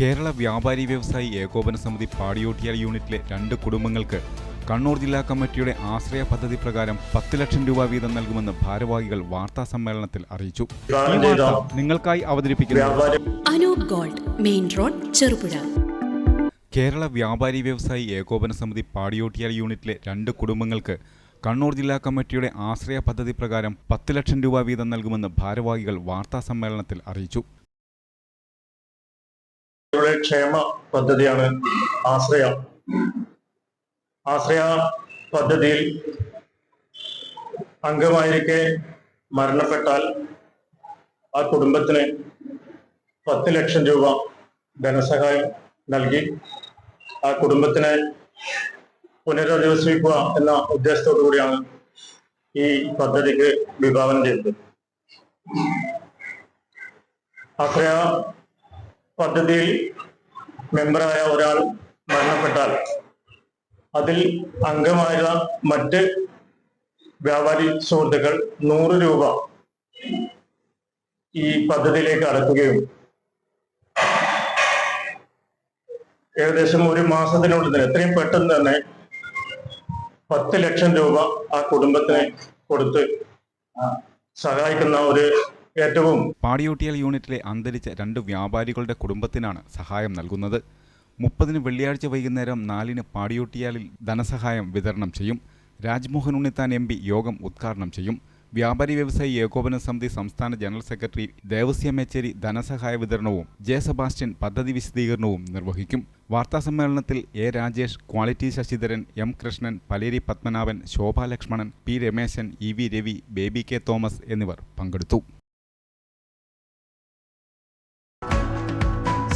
കേരള വ്യാപാരി വ്യവസായി ഏകോപന സമിതി പാടിയോട്ടിയാൽ യൂണിറ്റിലെ രണ്ട് കുടുംബങ്ങൾക്ക് കണ്ണൂർ ജില്ലാ കമ്മിറ്റിയുടെ ആശ്രയ പദ്ധതി പ്രകാരം പത്ത് ലക്ഷം രൂപ വീതം നൽകുമെന്ന് ഭാരവാഹികൾ വാർത്താ സമ്മേളനത്തിൽ അറിയിച്ചു. ഈ വാർത്ത നിങ്ങൾക്കായി അവതരിപ്പിക്കുന്നു. Anoop gold main road Cherupuzha. Kerala വ്യാപാരി വ്യവസായി ഏകോപന സമിതി പാടിയോട്ടിയാൽ യൂണിറ്റിലെ രണ്ട് കുടുംബങ്ങൾക്ക് കണ്ണൂർ ജില്ലാ കമ്മിറ്റിയുടെ ആശ്രയ പദ്ധതി പ്രകാരം പത്ത് ലക്ഷം രൂപ വീതം നൽകുമെന്ന് ഭാരവാഹികൾ വാർത്താ സമ്മേളനത്തിൽ അറിയിച്ചു. യുടെ ക്ഷേമ പദ്ധതിയാണ് ആശ്രയ. ആശ്രയ പദ്ധതിയിൽ അംഗമായിരിക്കെ മരണപ്പെട്ടാൽ ആ കുടുംബത്തിന് പത്ത് ലക്ഷം രൂപ ധനസഹായം നൽകി. ആ കുടുംബത്തിനെ പുനരധിവസിപ്പിക്കുക എന്ന ഉദ്ദേശത്തോടു കൂടിയാണ് ഈ പദ്ധതിക്ക് വിഭാവനം ചെയ്തത്. ആശ്രയ പദ്ധതിയിൽ മെമ്പറായ ഒരാൾ മരണപ്പെട്ടാൽ അതിൽ അംഗമായ മറ്റ് വ്യാപാരി സുഹൃത്തുക്കൾ നൂറ് രൂപ ഈ പദ്ധതിയിലേക്ക് അടക്കുകയും ഏകദേശം ഒരു മാസത്തിനുള്ളിൽ തന്നെ എത്രയും പെട്ടെന്ന് തന്നെ പത്ത് ലക്ഷം രൂപ ആ കുടുംബത്തിന് കൊടുത്ത് സഹായിക്കുന്ന ഒരു ഏറ്റവും പാടിയോട്ടിയൽ യൂണിറ്റിലെ അന്തരിച്ച രണ്ട് വ്യാപാരികളുടെ കുടുംബത്തിനാണ് സഹായം നൽകുന്നത്. മുപ്പതിന് വെള്ളിയാഴ്ച വൈകുന്നേരം നാലിന് പാടിയോട്ടിയാലിൽ ധനസഹായം വിതരണം ചെയ്യും. രാജ്മോഹൻ ഉണ്ണിത്താൻ എം യോഗം ഉദ്ഘാടനം ചെയ്യും. വ്യാപാരി വ്യവസായി ഏകോപന സമിതി സംസ്ഥാന ജനറൽ സെക്രട്ടറി ദേവസ്യ മേച്ചേരി ധനസഹായ വിതരണവും ജെ സെബാസ്റ്റ്യൻ പദ്ധതി വിശദീകരണവും നിർവഹിക്കും. വാർത്താസമ്മേളനത്തിൽ A Rajesh quality Sasidharan M Krishnan Paleri Padmanabhan Shobha Lakshmanan P Rameshan E V Ravi Baby K Thomas എന്നിവർ പങ്കെടുത്തു.